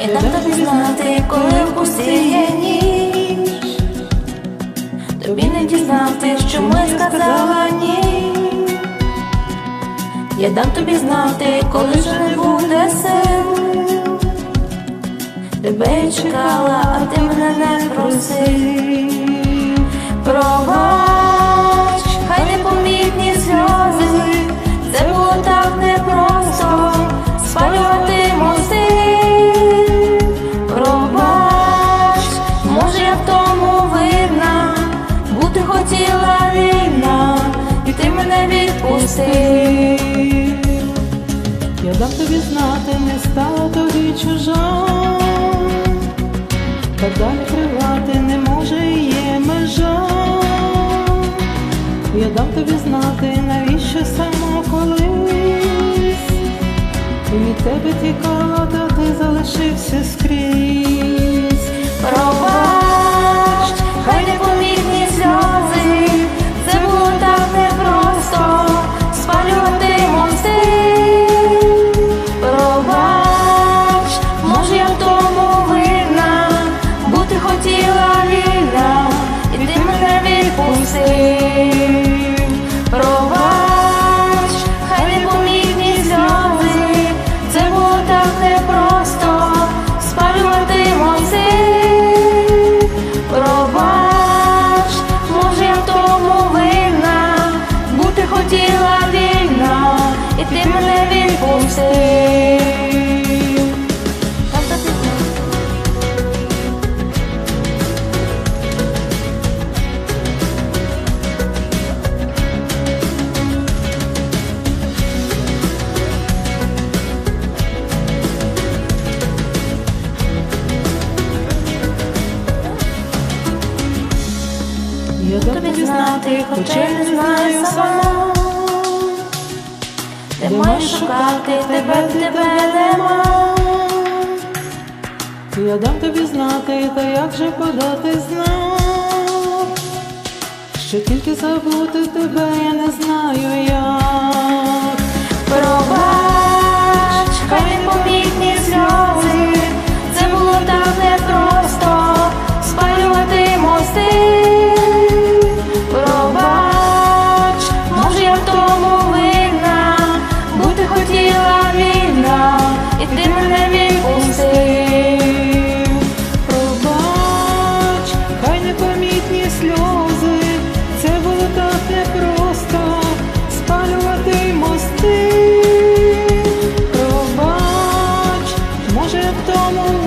Я дам тобі знати, коли вкусує ніж Тобі не дізнати, що ми сказала ні. Я дам тобі знати, коли вже не буде сил. Тебе я чекала, а ти мене не просив. Пробач, відпустив. Я дам тобі знати, не стала тобі чужа, так далі тривати не може є межа. Я дам тобі знати, навіщо саме колись І від тебе тікала, та ти залишився скрізь. Я дам тобі знати, хоча я не знаю сама. Де маєш шукати, тебе в тебе нема. Я дам тобі знати, та як же подати знак, що тільки забути тебе я не знаю як. someone